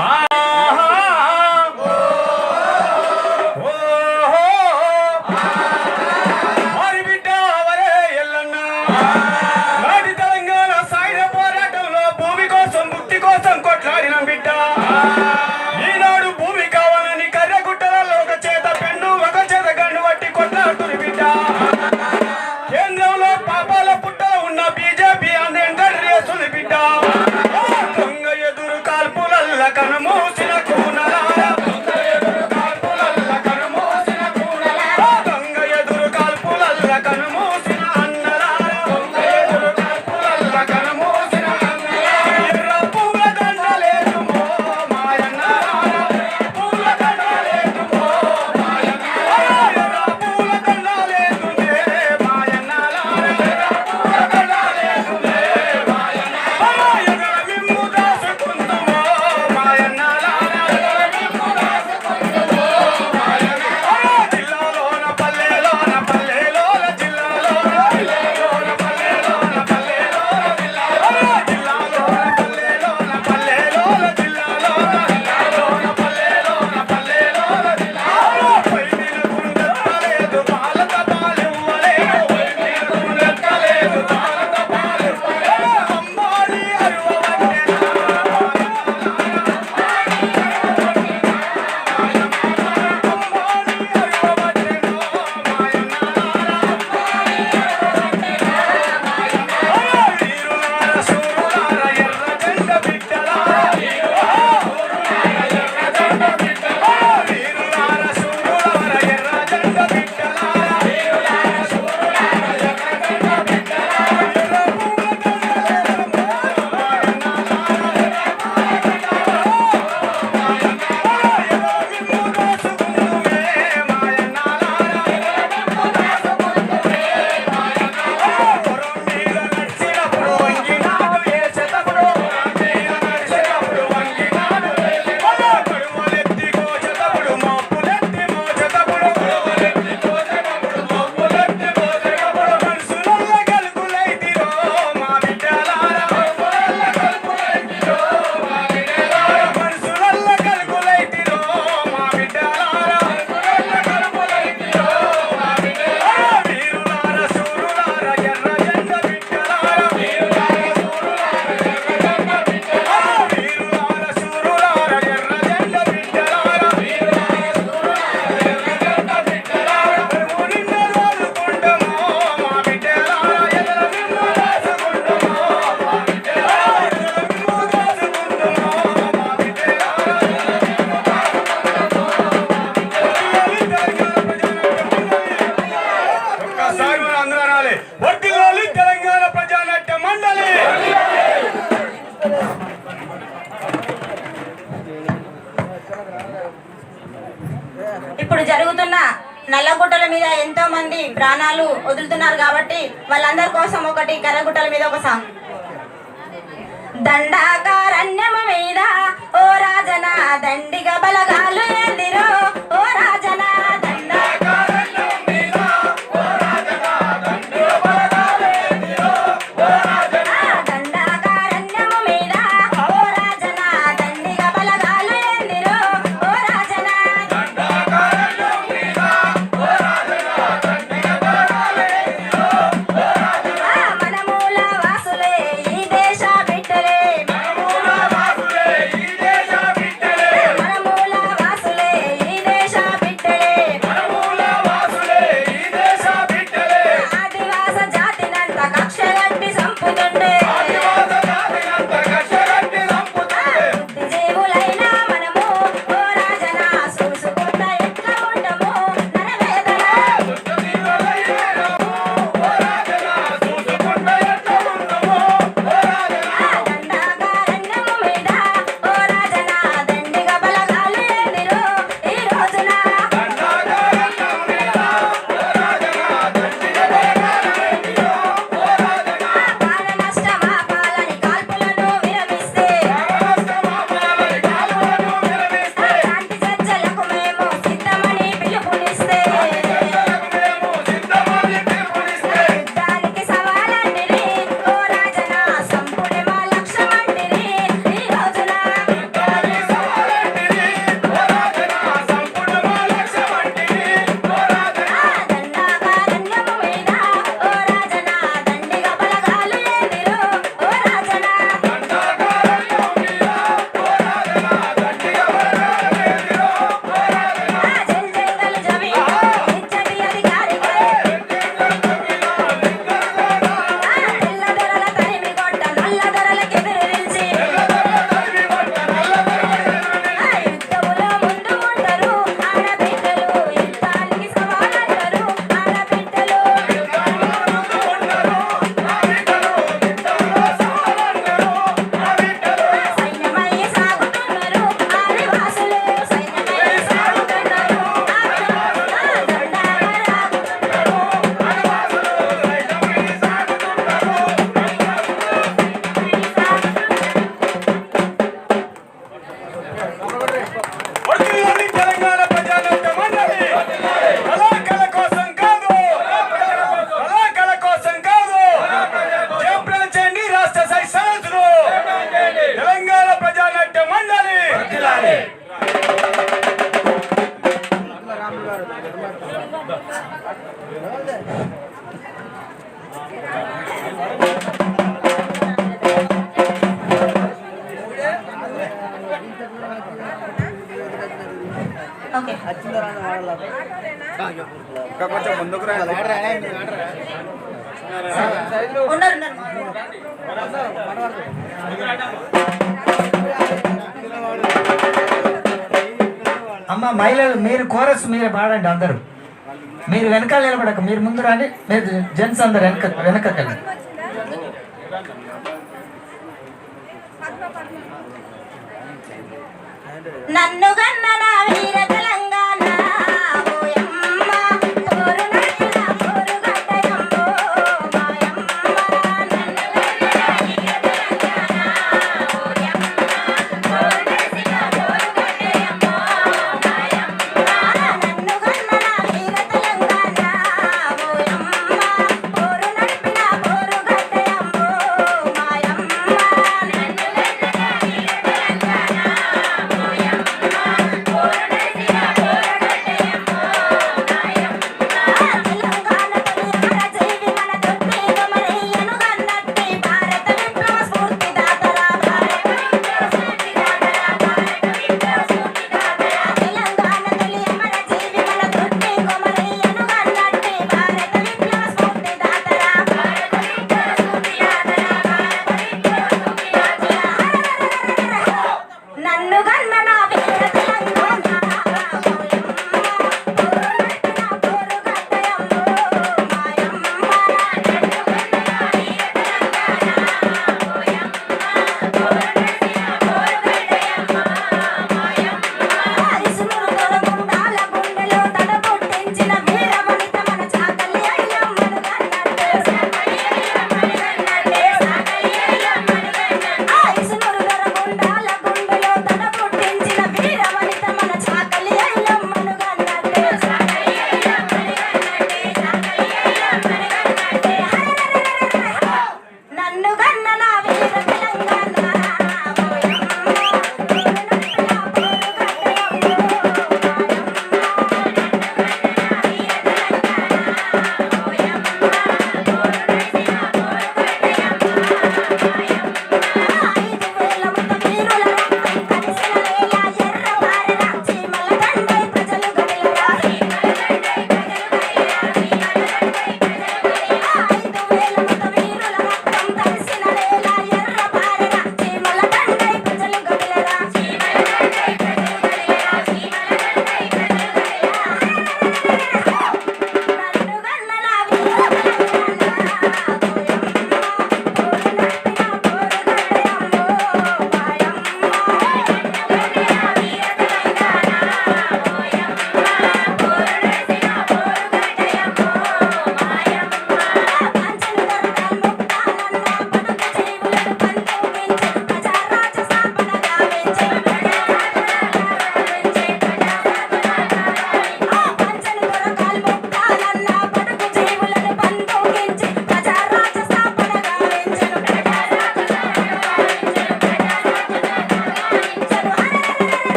Ah! Diana. ఇప్పుడు జరుగుతున్న నల్లగుట్టల మీద ఎంతో మంది ప్రాణాలు వదులుతున్నారు కాబట్టి వాళ్ళందరి కోసం ఒకటి కర్రగుట్టల మీద ఒక సాంగ్. దండాకారణ్యము మీద ఓ రాజన దండిగా బలగాలు ఎందిరో ఓ రాజన అమ్మ మహిళలు మీరు కోరస్ మీరే పాడండి అందరూ. మీరు వెనకాల నిలబడక మీరు ముందు రండి. మీరు జెంట్స్ అందరు వెనక వెనకకండి నన్ను గన్న నా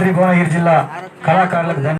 తూర్పుగోదావరి జిల్లా కళాకారులకు